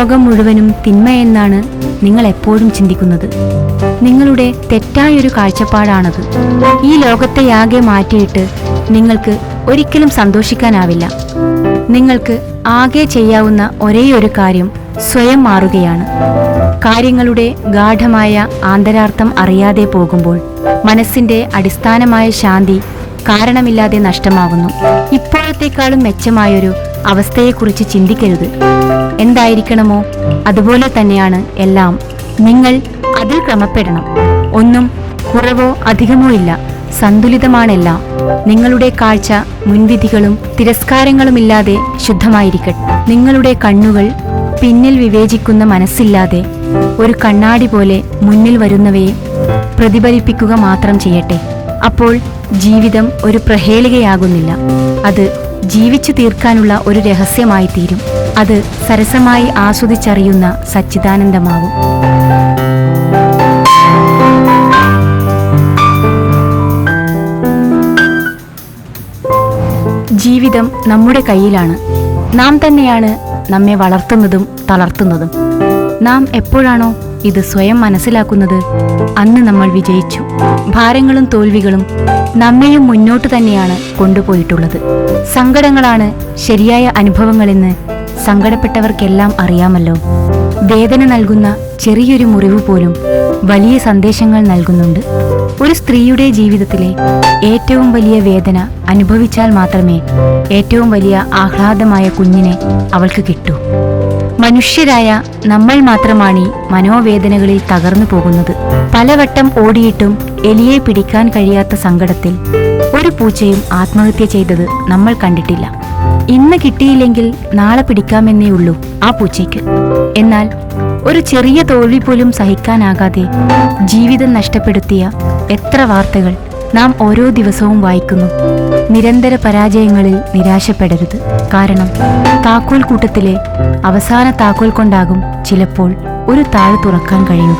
ലോകം മുഴുവനും തിന്മയെന്നാണ് നിങ്ങൾ എപ്പോഴും ചിന്തിക്കുന്നത്. നിങ്ങളുടെ തെറ്റായൊരു കാഴ്ചപ്പാടാണത്. ഈ ലോകത്തെയാകെ മാറ്റിയിട്ട് നിങ്ങൾക്ക് ഒരിക്കലും സന്തോഷിക്കാനാവില്ല. നിങ്ങൾക്ക് ആകെ ചെയ്യാവുന്ന ഒരേയൊരു കാര്യം സ്വയം മാറുകയാണ്. കാര്യങ്ങളുടെ ഗാഠമായ ആന്തരാർത്ഥം അറിയാതെ പോകുമ്പോൾ മനസ്സിന്റെ അടിസ്ഥാനമായ ശാന്തി കാരണമില്ലാതെ നഷ്ടമാകുന്നു. ഇപ്പോഴത്തെക്കാളും മെച്ചമായൊരു അവസ്ഥയെക്കുറിച്ച് ചിന്തിക്കരുത്. എന്തായിരിക്കണമോ? അതുപോലെ തന്നെയാണ് എല്ലാം. നിങ്ങൾ അതിൽ ക്രമപ്പെടണം. ഒന്നും കുറവോ അധികമോ ഇല്ല. സന്തുലിതമാണെല്ലാം. നിങ്ങളുടെ കാഴ്ച മുൻവിധികളും തിരസ്കാരങ്ങളുമില്ലാതെ ശുദ്ധമായിരിക്കട്ടെ. നിങ്ങളുടെ കണ്ണുകൾ പിന്നിൽ വിവേചിക്കുന്ന മനസ്സില്ലാതെ ഒരു കണ്ണാടി പോലെ മുന്നിൽ വരുന്നവയെ പ്രതിഫലിപ്പിക്കുക മാത്രം ചെയ്യട്ടെ. അപ്പോൾ ജീവിതം ഒരു പ്രഹേളികയാകുന്നില്ല. അത് ജീവിച്ചു തീർക്കാനുള്ള ഒരു രഹസ്യമായി തീരും അത് സരസമായി ആസ്വദിച്ചറിയുന്ന സച്ചിദാനന്ദമാവും. ജീവിതം നമ്മുടെ കയ്യിലാണ്. നാം തന്നെയാണ് നമ്മെ വളർത്തുന്നതും തളർത്തുന്നതും. നാം എപ്പോഴാണോ ഇത് സ്വയം മനസ്സിലാക്കുന്നത് അന്ന് നമ്മൾ വിജയിച്ചു. ഭാരങ്ങളും തോൽവികളും നമ്മെയും മുന്നോട്ട് തന്നെയാണ് കൊണ്ടുപോയിട്ടുള്ളത്. സങ്കടങ്ങളാണ് ശരിയായ അനുഭവങ്ങളെന്ന് സങ്കടപ്പെട്ടവർക്കെല്ലാം അറിയാമല്ലോ. വേദന നൽകുന്ന ചെറിയൊരു മുറിവ് പോലും വലിയ സന്ദേശങ്ങൾ നൽകുന്നുണ്ട്. ഒരു സ്ത്രീയുടെ ജീവിതത്തിലെ ഏറ്റവും വലിയ വേദന അനുഭവിച്ചാൽ മാത്രമേ ഏറ്റവും വലിയ ആഹ്ലാദമായ കുഞ്ഞിനെ അവൾക്ക് കിട്ടൂ. മനുഷ്യരായ നമ്മൾ മാത്രമാണ് മനോവേദനകളിൽ തകർന്നു പോകുന്നത്. പലവട്ടം ഓടിയിട്ടും എലിയെ പിടിക്കാൻ കഴിയാത്ത സങ്കടത്തിൽ ഒരു പൂച്ചയും ആത്മഹത്യ ചെയ്തത് നമ്മൾ കണ്ടിട്ടില്ല. ഇന്ന് കിട്ടിയില്ലെങ്കിൽ നാളെ പിടിക്കാമെന്നേ ഉള്ളൂ ആ പൂച്ചയ്ക്ക്. എന്നാൽ ഒരു ചെറിയ തോൽവി പോലും സഹിക്കാനാകാതെ ജീവിതം നഷ്ടപ്പെടുത്തിയ എത്ര വാർത്തകൾ നാം ഓരോ ദിവസവും വായിക്കുന്നു. നിരന്തര പരാജയങ്ങളിൽ നിരാശപ്പെടരുത്. കാരണം താക്കോൽ കൂട്ടത്തിലെ അവസാന താക്കോൽ കൊണ്ടാകും ചിലപ്പോൾ ഒരു താഴ് തുറക്കാൻ കഴിയുക.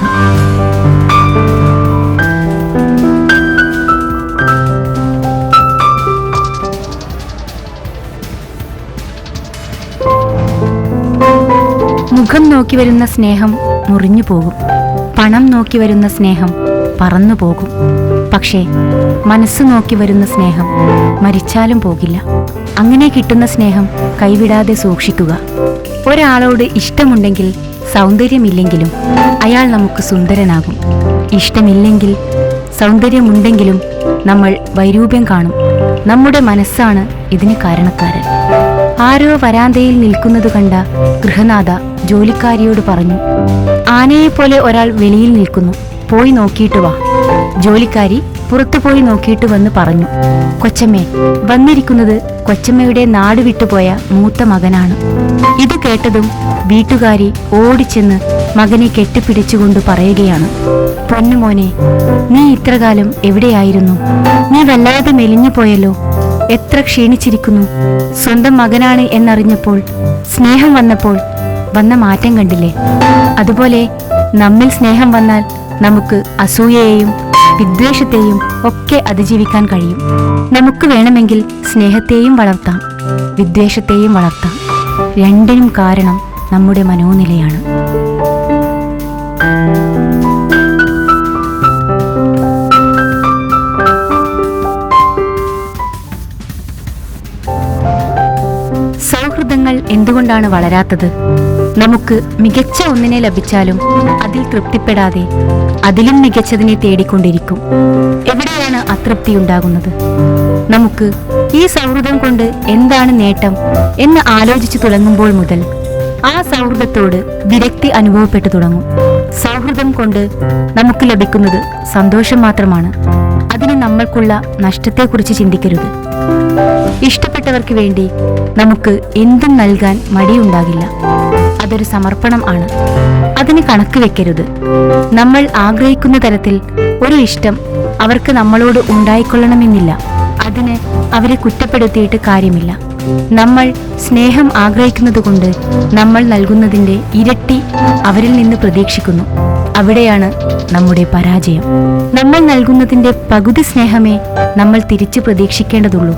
മുഖം നോക്കി വരുന്ന സ്നേഹം മുറിഞ്ഞു പോകും. പണം നോക്കി വരുന്ന സ്നേഹം പറന്നു പോകും. പക്ഷേ മനസ്സ് നോക്കി വരുന്ന സ്നേഹം മരിച്ചാലും പോകില്ല. അങ്ങനെ കിട്ടുന്ന സ്നേഹം കൈവിടാതെ സൂക്ഷിക്കുക. ഒരാളോട് ഇഷ്ടമുണ്ടെങ്കിൽ സൗന്ദര്യമില്ലെങ്കിലും അയാൾ നമുക്ക് സുന്ദരനാകും. ഇഷ്ടമില്ലെങ്കിൽ സൗന്ദര്യമുണ്ടെങ്കിലും നമ്മൾ വൈരൂപ്യം കാണും. നമ്മുടെ മനസ്സാണ് ഇതിന് കാരണക്കാരൻ. ആരോ വരാന്തയിൽ നിൽക്കുന്നത് കണ്ട ഗൃഹനാഥ ജോലിക്കാരിയോട് പറഞ്ഞു ആനയെപ്പോലെ ഒരാൾ വെളിയിൽ നിൽക്കുന്നു. പോയി നോക്കിയിട്ട് വാ. ജോലിക്കാരി പുറത്തുപോയി നോക്കിയിട്ട് വന്ന് പറഞ്ഞു കൊച്ചമ്മേ വന്നിരിക്കുന്നത് കൊച്ചമ്മയുടെ നാട് വിട്ടുപോയ മൂത്ത മകനാണ്. ഇത് കേട്ടതും വീട്ടുകാരി ഓടിച്ചെന്ന് മകനെ കെട്ടിപ്പിടിച്ചുകൊണ്ട് പറയുകയാണ്. പൊന്നുമോനെ നീ ഇത്രകാലം എവിടെയായിരുന്നു? നീ വല്ലാതെ മെലിഞ്ഞു പോയല്ലോ. എത്ര ക്ഷീണിച്ചിരിക്കുന്നു. സ്വന്തം മകനാണ് എന്നറിഞ്ഞപ്പോൾ സ്നേഹം വന്നപ്പോൾ വന്ന മാറ്റം കണ്ടില്ലേ? അതുപോലെ നമ്മിൽ സ്നേഹം വന്നാൽ നമുക്ക് അസൂയയെയും വിദ്വേഷത്തെയും ഒക്കെ അതിജീവിക്കാൻ കഴിയും. നമുക്ക് വേണമെങ്കിൽ സ്നേഹത്തെയും വളർത്താം വിദ്വേഷത്തെയും വളർത്താം. രണ്ടിനും കാരണം നമ്മുടെ മനോനിലയാണ്. സൗഹൃദങ്ങൾ എന്തുകൊണ്ടാണ് വളരാത്തത്? നമുക്ക് മികച്ച ഒന്നിനെ ലഭിച്ചാലും അതിൽ തൃപ്തിപ്പെടാതെ അതിലും മികച്ചതിനെ തേടിക്കൊണ്ടിരിക്കും. എവിടെയാണ് അതൃപ്തി ഉണ്ടാകുന്നത്? നമുക്ക് ഈ സൗഹൃദം കൊണ്ട് എന്താണ് നേട്ടം എന്ന് ആലോചിച്ചു തുടങ്ങുമ്പോൾ മുതൽ ആ സൗഹൃദത്തോട് വിരക്തി അനുഭവപ്പെട്ടു തുടങ്ങും. സൗഹൃദം കൊണ്ട് നമുക്ക് ലഭിക്കുന്നത് സന്തോഷം മാത്രമാണ്. അതിന് നമ്മൾക്കുള്ള നഷ്ടത്തെക്കുറിച്ച് ചിന്തിക്കരുത്. ഇഷ്ടപ്പെട്ടവർക്ക് വേണ്ടി നമുക്ക് എന്തും നൽകാൻ മടിയുണ്ടാകില്ല. അതൊരു സമർപ്പണം ആണ്. അതിന് കണക്ക് വെക്കരുത്. നമ്മൾ ആഗ്രഹിക്കുന്ന തരത്തിൽ ഒരു ഇഷ്ടം അവർക്ക് നമ്മളോട് ഉണ്ടായിക്കൊള്ളണമെന്നില്ല. അതിന് അവരെ കുറ്റപ്പെടുത്തിയിട്ട് കാര്യമില്ല. നമ്മൾ സ്നേഹം ആഗ്രഹിക്കുന്നത് കൊണ്ട് നമ്മൾ നൽകുന്നതിന്റെ ഇരട്ടി അവരിൽ നിന്ന് പ്രതീക്ഷിക്കുന്നു. അവിടെയാണ് നമ്മുടെ പരാജയം. നമ്മൾ നൽകുന്നതിന്റെ പകുതി സ്നേഹമേ നമ്മൾ തിരിച്ചു പ്രതീക്ഷിക്കേണ്ടതുള്ളൂ.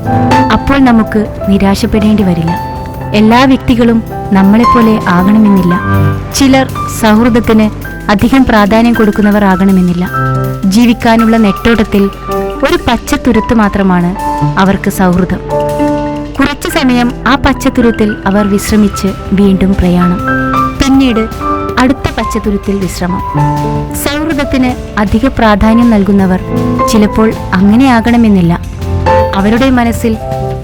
അപ്പോൾ നമുക്ക് നിരാശപ്പെടേണ്ടി വരില്ല. എല്ലാ വ്യക്തികളും നമ്മളെപ്പോലെ ആകണമെന്നില്ല. ചിലർ സൗഹൃദത്തിന് അധികം പ്രാധാന്യം കൊടുക്കുന്നവർ ആകണമെന്നില്ല. ജീവിക്കാനുള്ള നെട്ടോട്ടത്തിൽ ഒരു പച്ചത്തുരുത്ത് മാത്രമാണ് അവർക്ക് സൗഹൃദം. കുറച്ചു സമയം ആ പച്ചത്തുരുത്തിൽ അവർ വിശ്രമിച്ച് വീണ്ടും പ്രയാണം. പിന്നീട് അടുത്ത പച്ചത്തുരുത്തിൽ വിശ്രമം. സൗഹൃദത്തിന് അധിക പ്രാധാന്യം നൽകുന്നവർ ചിലപ്പോൾ അങ്ങനെയാകണമെന്നില്ല. അവരുടെ മനസ്സിൽ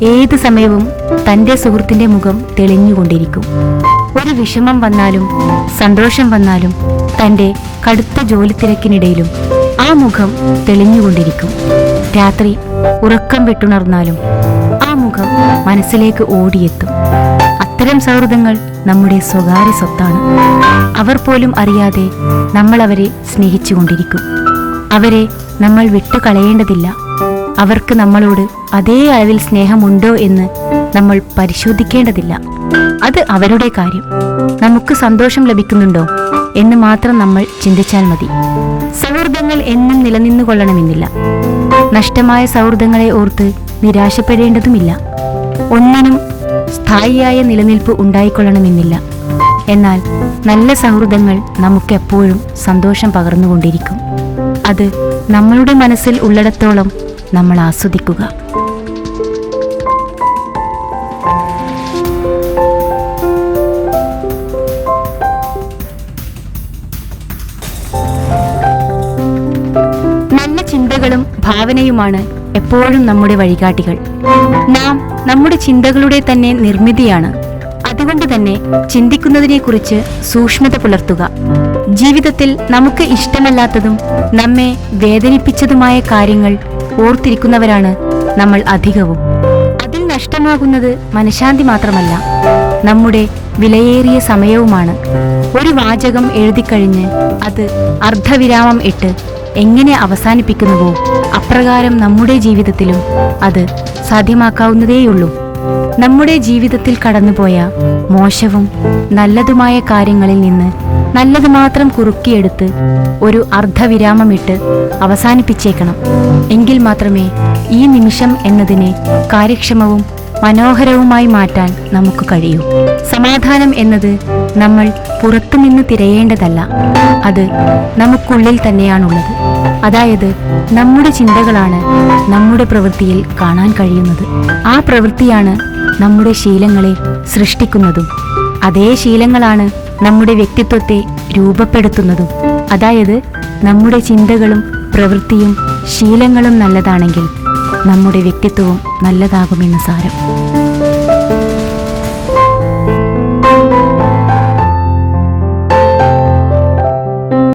ഏത് സമയവും തന്റെ സുഹൃത്തിന്റെ മുഖം തെളിഞ്ഞുകൊണ്ടിരിക്കും. ഒരു വിഷമം വന്നാലും സന്തോഷം വന്നാലും തന്റെ കടുത്ത ജോലി തിരക്കിനിടയിലും ആ മുഖം തെളിഞ്ഞുകൊണ്ടിരിക്കും. രാത്രി ഉറക്കം വിട്ടുണർന്നാലും ആ മുഖം മനസ്സിലേക്ക് ഓടിയെത്തും. അത്തരം സൗഹൃദങ്ങൾ നമ്മുടെ സ്വകാര്യ സ്വത്താണ്. അവർ പോലും അറിയാതെ നമ്മൾ അവരെ സ്നേഹിച്ചുകൊണ്ടിരിക്കും. അവരെ നമ്മൾ വിട്ടുകളയേണ്ടതില്ല. അവർക്ക് നമ്മളോട് അതേ അളവിൽ സ്നേഹമുണ്ടോ എന്ന് നമ്മൾ പരിശോധിക്കേണ്ടതില്ല. അത് അവരുടെ കാര്യം. നമുക്ക് സന്തോഷം ലഭിക്കുന്നുണ്ടോ എന്ന് മാത്രം നമ്മൾ ചിന്തിച്ചാൽ മതി. സൗഹൃദങ്ങൾ എന്നും നിലനിന്നു കൊള്ളണമെന്നില്ല നഷ്ടമായ സൗഹൃദങ്ങളെ ഓർത്ത് നിരാശപ്പെടേണ്ടതുമില്ല. ഒന്നിനും സ്ഥായിയായ നിലനിൽപ്പ് ഉണ്ടായിക്കൊള്ളണമെന്നില്ല. എന്നാൽ നല്ല സൗഹൃദങ്ങൾ നമുക്കെപ്പോഴും സന്തോഷം പകർന്നുകൊണ്ടിരിക്കും. അത് നമ്മളുടെ മനസ്സിൽ ഉള്ളിടത്തോളം നമ്മൾ ആസ്വദിക്കുക. നല്ല ചിന്തകളും ഭാവനയുമാണ് എപ്പോഴും നമ്മുടെ വഴികാട്ടികൾ. നാം നമ്മുടെ ചിന്തകളുടെ തന്നെ നിർമ്മിതിയാണ്. അതുകൊണ്ട് തന്നെ ചിന്തിക്കുന്നതിനെക്കുറിച്ച് സൂക്ഷ്മത പുലർത്തുക. ജീവിതത്തിൽ നമുക്ക് ഇഷ്ടമല്ലാത്തതും നമ്മെ വേദനിപ്പിച്ചതുമായ കാര്യങ്ങൾ ഓർത്തിരിക്കുന്നവരാണ് നമ്മൾ അധികവും. അതിൽ നഷ്ടമാകുന്നത് മനഃശാന്തി മാത്രമല്ല നമ്മുടെ വിലയേറിയ സമയവുമാണ്. ഒരു വാചകം എഴുതിക്കഴിഞ്ഞ് അത് അർദ്ധവിരാമം ഇട്ട് എങ്ങനെ അവസാനിപ്പിക്കുന്നുവോ അപ്രകാരം നമ്മുടെ ജീവിതത്തിലും അത് സാധ്യമാക്കാവുന്നതേയുള്ളൂ. നമ്മുടെ ജീവിതത്തിൽ കടന്നുപോയ മോശവും നല്ലതുമായ കാര്യങ്ങളിൽ നിന്ന് നല്ലത് മാത്രം കുറുക്കിയെടുത്ത് ഒരു അർദ്ധവിരാമമിട്ട് അവസാനിപ്പിച്ചേക്കണം. എങ്കിൽ മാത്രമേ ഈ നിമിഷം എന്നതിനെ കാര്യക്ഷമവും മനോഹരവുമായി മാറ്റാൻ നമുക്ക് കഴിയൂ. സമാധാനം എന്നത് നമ്മൾ പുറത്തുനിന്ന് തിരയേണ്ടതല്ല. അത് നമുക്കുള്ളിൽ തന്നെയാണുള്ളത്. അതായത് നമ്മുടെ ചിന്തകളാണ് നമ്മുടെ പ്രവൃത്തിയിൽ കാണാൻ കഴിയുന്നത്. ആ പ്രവൃത്തിയാണ് നമ്മുടെ ശീലങ്ങളെ സൃഷ്ടിക്കുന്നതും. അതേ ശീലങ്ങളാണ് നമ്മുടെ വ്യക്തിത്വത്തെ രൂപപ്പെടുത്തുന്നതും അതായത് നമ്മുടെ ചിന്തകളും പ്രവൃത്തിയും ശീലങ്ങളും നല്ലതാണെങ്കിൽ നമ്മുടെ വ്യക്തിത്വവും നല്ലതാകുമെന്ന് സാരം.